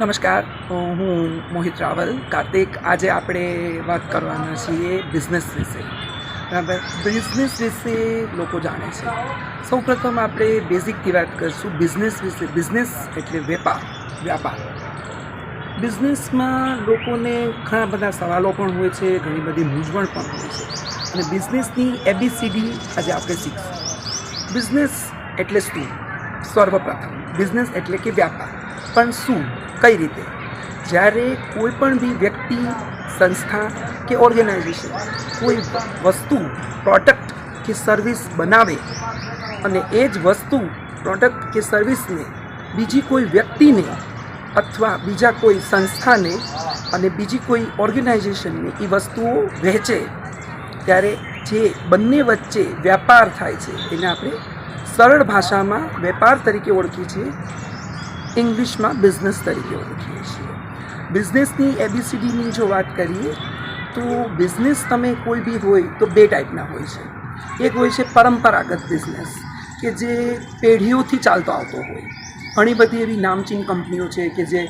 નમસ્કાર હું મોહિત રાવલ. કાર્તિક, આજે આપણે વાત કરવાના છીએ બિઝનેસ વિશે. બરાબર? બિઝનેસ વિશે લોકો જાણે છે. સૌપ્રથમ આપણે બેઝિકથી વાત કરીશું બિઝનેસ વિશે. બિઝનેસ એટલે વેપાર, વ્યાપાર. બિઝનેસમાં લોકોને ઘણા બધા સવાલો પણ હોય છે, ઘણી બધી મૂંઝવણ પણ હોય છે. અને બિઝનેસની એબીસીડી આજે આપણે શીખશું. બિઝનેસ એટલે શું? સર્વપ્રથમ. બિઝનેસ એટલે કે વ્યાપાર. પણ શું? કઈ રીતે? જ્યારે કોઈ પણ બી વ્યક્તિ, સંસ્થા કે ઓર્ગેનાઇઝેશન કોઈ વસ્તુ પ્રોડક્ટ કે સર્વિસ બનાવે અને એ જ વસ્તુ પ્રોડક્ટ કે સર્વિસને બીજી કોઈ વ્યક્તિને અથવા બીજા કોઈ સંસ્થાને અને બીજી કોઈ ઓર્ગેનાઇઝેશનને એ વસ્તુઓ વહેંચે, ત્યારે જે બંને વચ્ચે વ્યાપાર થાય છે, એને આપણે સરળ ભાષામાં વેપાર તરીકે ઓળખીએ છીએ. ઇંગ્લિશમાં બિઝનેસ તરીકે ઓળખીએ છીએ. બિઝનેસની એબીસીડીની જો વાત કરીએ, તો બિઝનેસ તમે કોઈ બી હોય તો બે ટાઈપના હોય છે. એક હોય છે પરંપરાગત બિઝનેસ કે જે પેઢીઓથી ચાલતો આવતો હોય. ઘણી બધી એવી નામચીન કંપનીઓ છે કે જે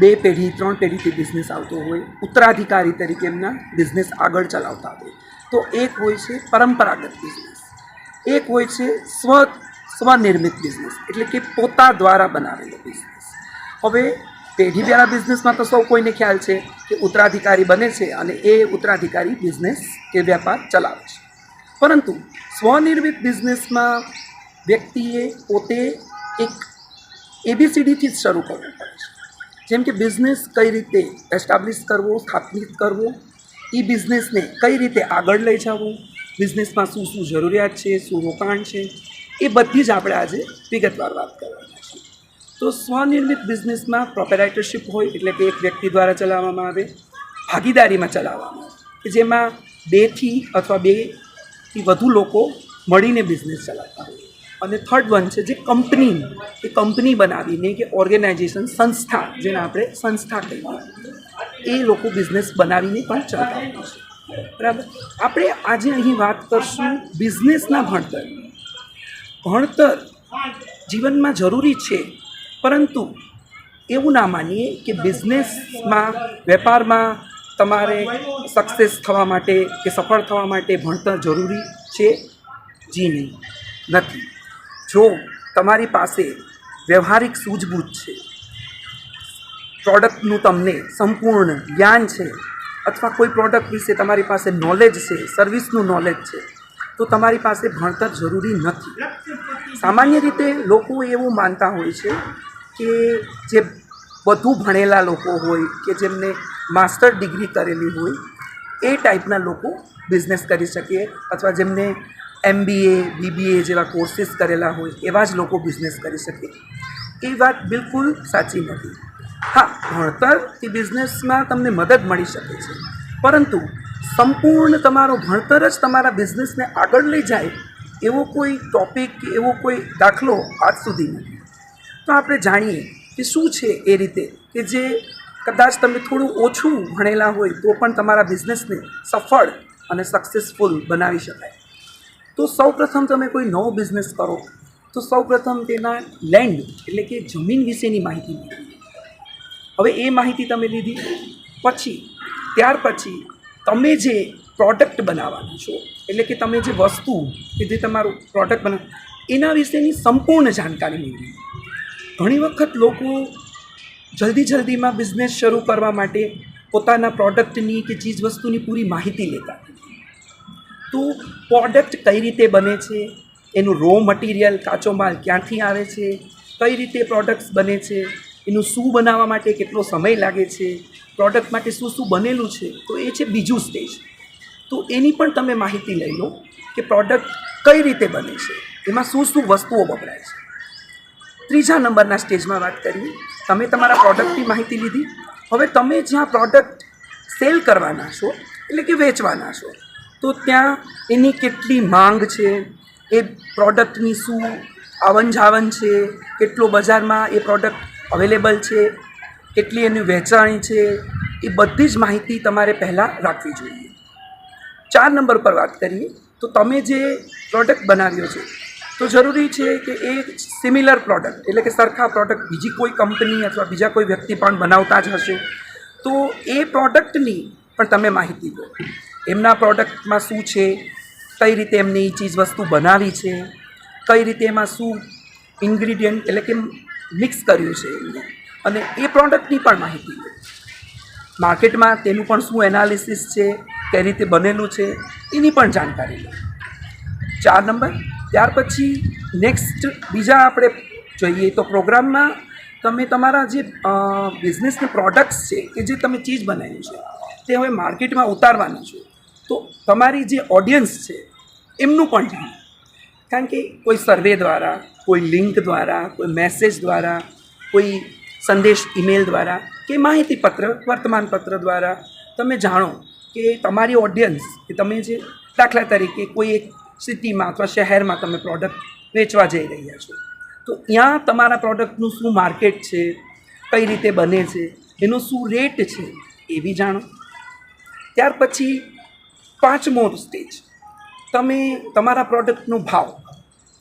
બે પેઢી, ત્રણ પેઢીથી બિઝનેસ આવતો હોય. ઉત્તરાધિકારી તરીકે એમના બિઝનેસ આગળ ચલાવતા હોય. તો એક હોય છે પરંપરાગત બિઝનેસ એક હોય છે સ્વ સ્વનિર્મિત બિઝનેસ એટલે કે પોતા દ્વારા બનાવેલો બિઝનેસ હવે પેઢી પહેલાં બિઝનેસમાં તો સૌ કોઈને ખ્યાલ છે કે ઉત્તરાધિકારી બને છે અને એ ઉત્તરાધિકારી બિઝનેસ કે વ્યાપાર ચલાવે છે. પરંતુ સ્વનિર્મિત બિઝનેસમાં વ્યક્તિએ પોતે એક એબીસીડીથી જ શરૂ કરવું પડે છે. જેમ કે બિઝનેસ કઈ રીતે એસ્ટાબ્લિશ કરવો, સ્થાપિત કરવો એ બિઝનેસને કઈ રીતે આગળ લઈ જવો બિઝનેસમાં શું શું જરૂરિયાત છે, શું રોકાણ છે એ બધી જ આપણે આજે વિગતવાર વાત કરવાના છીએ તો સ્વનિર્મિત બિઝનેસમાં પ્રોપેરાઇટરશિપ હોય એટલે કે એક વ્યક્તિ દ્વારા ચલાવવામાં આવે, ભાગીદારીમાં ચલાવવામાં આવે, કે જેમાં બેથી અથવા બેથી વધુ લોકો મળીને બિઝનેસ ચલાવતા હોય. અને થર્ડ વન છે જે કંપની, એ કંપની બનાવીને કે ઓર્ગેનાઇઝેશન, સંસ્થા, જેને આપણે સંસ્થા કહીએ. એ લોકો બિઝનેસ બનાવીને પણ ચલાવતા હોય છે. બરાબર? આપણે આજે અહીં વાત કરશું બિઝનેસના ભણતર. ભણતર જીવનમાં જરૂરી છે. પરંતુ એવું ના માનીએ કે બિઝનેસમાં, વેપારમાં તમારે સક્સેસ થવા માટે કે સફળ થવા માટે ભણતર જરૂરી છે? જી નહીં. નથી. જો તમારી પાસે વ્યવહારિક સૂઝબૂઝ છે, પ્રોડક્ટનું તમને સંપૂર્ણ જ્ઞાન છે, અથવા કોઈ પ્રોડક્ટ વિશે તમારી પાસે નોલેજ છે સર્વિસનું નોલેજ છે, તો તમારી પાસે ભણતર જરૂરી નથી. સામાન્ય રીતે લોકો એવું માનતા હોય છે કે જે વધુ ભણેલા લોકો હોય કે જેમને માસ્ટર ડિગ્રી કરેલી હોય, એ ટાઈપના લોકો બિઝનેસ કરી શકે અથવા જેમને એમબીએ બીબીએ જેવા કોર્સીસ કરેલા હોય, એવા જ લોકો બિઝનેસ કરી શકે. એ વાત બિલકુલ સાચી નથી. હા ભણતર એ બિઝનેસમાં તમને મદદ મળી શકે છે. પરંતુ સંપૂર્ણ તમારો ભણતર જ તમારા બિઝનેસને આગળ લઈ જાય એવો કોઈ ટોપિક કે એવો કોઈ દાખલો આજ સુધી નથી. તો આપણે જાણીએ કે શું છે એ રીતે કે જે કદાચ તમે થોડું ઓછું ભણેલા હોય તો પણ તમારા બિઝનેસને સફળ અને સક્સેસફુલ બનાવી શકાય. તો સૌપ્રથમ તમે કોઈ નવો બિઝનેસ કરો, તો સૌપ્રથમ તેના લેન્ડ એટલે કે જમીન વિશેની માહિતી હવે એ માહિતી તમે લીધી, પછી, ત્યાર પછી તમે જે પ્રોડક્ટ બનાવવાના છો. એટલે કે તમે જે વસ્તુ, કે જે તમારું પ્રોડક્ટ બનાવ એના વિશેની સંપૂર્ણ જાણકારી મેળવી. ઘણી વખત લોકો જલ્દી જલ્દીમાં બિઝનેસ શરૂ કરવા માટે પોતાના પ્રોડક્ટની કે ચીજ વસ્તુની પૂરી માહિતી લેતા તો પ્રોડક્ટ કઈ રીતે બને છે, એનું રો મટીરિયલ કાચો માલ ક્યાંથી આવે છે, કઈ રીતે પ્રોડક્ટ્સ બને છે, એનું શું બનાવવા માટે કેટલો સમય લાગે છે પ્રોડક્ટ માટે શું શું બનેલું છે, તો એ છે બીજું સ્ટેજ તો એની પણ તમે માહિતી લઈ લો કે પ્રોડક્ટ કઈ રીતે બને છે. એમાં શું શું વસ્તુઓ વપરાય છે. ત્રીજા નંબરના સ્ટેજમાં વાત કરીએ. તમે તમારા પ્રોડક્ટની માહિતી લીધી. હવે તમે જ્યાં પ્રોડક્ટ સેલ કરવાના છો, એટલે કે વેચવાના છો, તો ત્યાં એની કેટલી માંગ છે, એ પ્રોડક્ટની શું આવન જાવન છે, કેટલો બજારમાં એ પ્રોડક્ટ અવેલેબલ છે, કેટલી એની વેચાણી છે, એ બધી જ માહિતી તમારે પહેલાં રાખવી જોઈએ. ચાર નંબર પર વાત કરીએ, તો તમે જે પ્રોડક્ટ બનાવ્યો છે, તો જરૂરી છે કે એ સિમિલર પ્રોડક્ટ એટલે કે સરખા પ્રોડક્ટ બીજી કોઈ કંપની અથવા બીજા કોઈ વ્યક્તિ પણ બનાવતા જ હશે. તો એ પ્રોડક્ટની પણ તમે માહિતી લો એમના પ્રોડક્ટમાં શું છે, કઈ રીતે એમને એ ચીજ વસ્તુ બનાવી છે, કઈ રીતે એમાં શું ઇન્ગ્રીડિયન્ટ એટલે કે મિક્સ કર્યું છે એમને. અને એ પ્રોડક્ટની પણ માહિતી લો માર્કેટમાં તેનું પણ શું એનાલિસિસ છે કઈ રીતે બનેલું છે એની પણ જાણકારી લો. ચાર નંબર. ત્યાર પછી નેક્સ્ટ બીજા આપણે જોઈએ તો પ્રોગ્રામમાં તમે તમારા જે બિઝનેસની પ્રોડક્ટ્સ છે કે જે તમે ચીજ બનાવ્યું છે, તે હવે માર્કેટમાં ઉતારવાનું છે. તો તમારી જે ઓડિયન્સ છે, એમનું પણ ધ્યાન. કારણ કે કોઈ સર્વે દ્વારા, કોઈ લિંક દ્વારા, કોઈ મેસેજ દ્વારા, કોઈ સંદેશ ઈમેલ દ્વારા કે માહિતીપત્ર, વર્તમાનપત્ર દ્વારા તમે જાણો કે તમારી ઓડિયન્સ કે તમે જે દાખલા તરીકે કોઈ એક સિટીમાં અથવા શહેરમાં તમે પ્રોડક્ટ વેચવા જઈ રહ્યા છો. તો ત્યાં તમારા પ્રોડક્ટનું શું માર્કેટ છે, કઈ રીતે બને છે, એનો શું રેટ છે એ બી જાણો. ત્યાર પછી પાંચમો સ્ટેજ તમે તમારા પ્રોડક્ટનો ભાવ,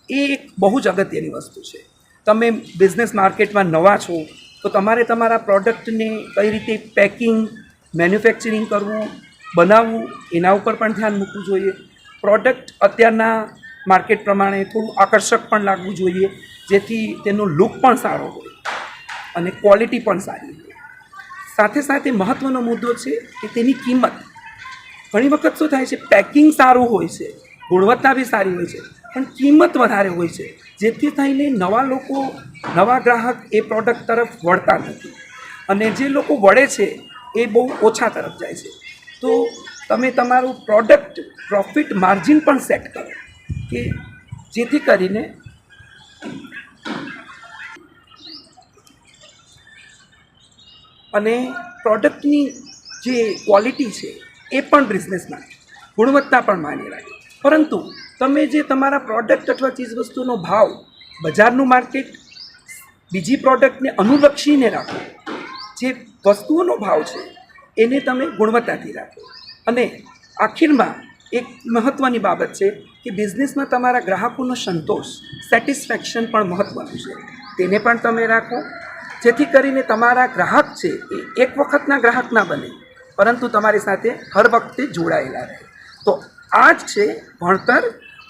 એ એક બહુ જ અગત્યની વસ્તુ છે. તમે બિઝનેસ માર્કેટમાં નવા છો, તો તમારે તમારા પ્રોડક્ટને કઈ રીતે પેકિંગ મેન્યુફેક્ચરિંગ કરવું બનાવવું, એના ઉપર પણ ધ્યાન મૂકવું જોઈએ. પ્રોડક્ટ અત્યારના માર્કેટ પ્રમાણે થોડું આકર્ષક પણ લાગવું જોઈએ, જેથી તેનો લુક પણ સારો હોય અને ક્વોલિટી પણ સારી હોય. સાથે સાથે મહત્ત્વનો મુદ્દો છે કે તેની કિંમત. ઘણી વખત શું થાય છે પેકિંગ સારું હોય છે, ગુણવત્તા બી સારી હોય છે, પણ કિંમત વધારે હોય છે, જેથી થઈને નવા લોકો, નવા ગ્રાહક એ પ્રોડક્ટ તરફ વળતા નથી. અને જે લોકો વળે છે, એ બહુ ઓછા તરફ જાય છે. તો તમે તમારું પ્રોડક્ટ પ્રોફિટ માર્જિન પણ સેટ કરો. કે જેથી કરીને અને પ્રોડક્ટની જે ક્વોલિટી છે, એ પણ બિઝનેસમાં ગુણવત્તા પણ માની રાખે. પરંતુ તમે જે તમારા પ્રોડક્ટ અથવા ચીજવસ્તુનો ભાવ બજારનું માર્કેટ બીજી પ્રોડક્ટને અનુલક્ષીને રાખો, જે વસ્તુઓનો ભાવ છે એને તમે ગુણવત્તાથી રાખો. અને આખીરમાં એક મહત્ત્વની બાબત છે કે બિઝનેસમાં તમારા ગ્રાહકોનો સંતોષ, સેટિસ્ફેક્શન પણ મહત્ત્વનું છે. તેને પણ તમે રાખો. જેથી કરીને તમારા ગ્રાહક છે એ એક વખતના ગ્રાહક ના બને, પરંતુ તમારી સાથે હર વખતે જોડાયેલા રહે. તો આ જ છે ભણતર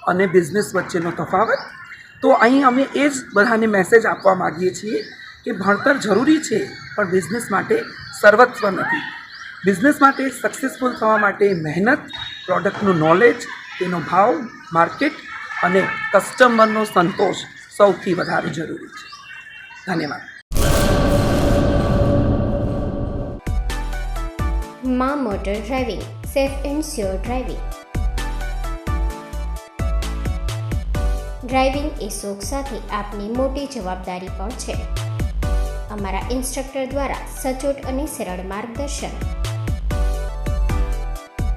અને બિઝનેસ વચ્ચેનો તફાવત. તો અહીં અમે એ જ બધાને મેસેજ આપવા માગીએ છીએ કે ભણતર જરૂરી છે, પણ બિઝનેસ માટે સર્વસ્વ નથી. બિઝનેસ માટે સક્સેસફુલ થવા માટે મહેનત પ્રોડક્ટનું નોલેજ તેનો ભાવ માર્કેટ અને કસ્ટમરનો સંતોષ સૌથી વધારે જરૂરી છે. ધન્યવાદ. મા motor driving, safe and sure driving. Driving એ શોખ સાથે આપની મોટી જવાબદારી પણ છે. અમારા ઇન્સ્ટ્રક્ટર દ્વારા સચોટ અને સરળ માર્ગદર્શન.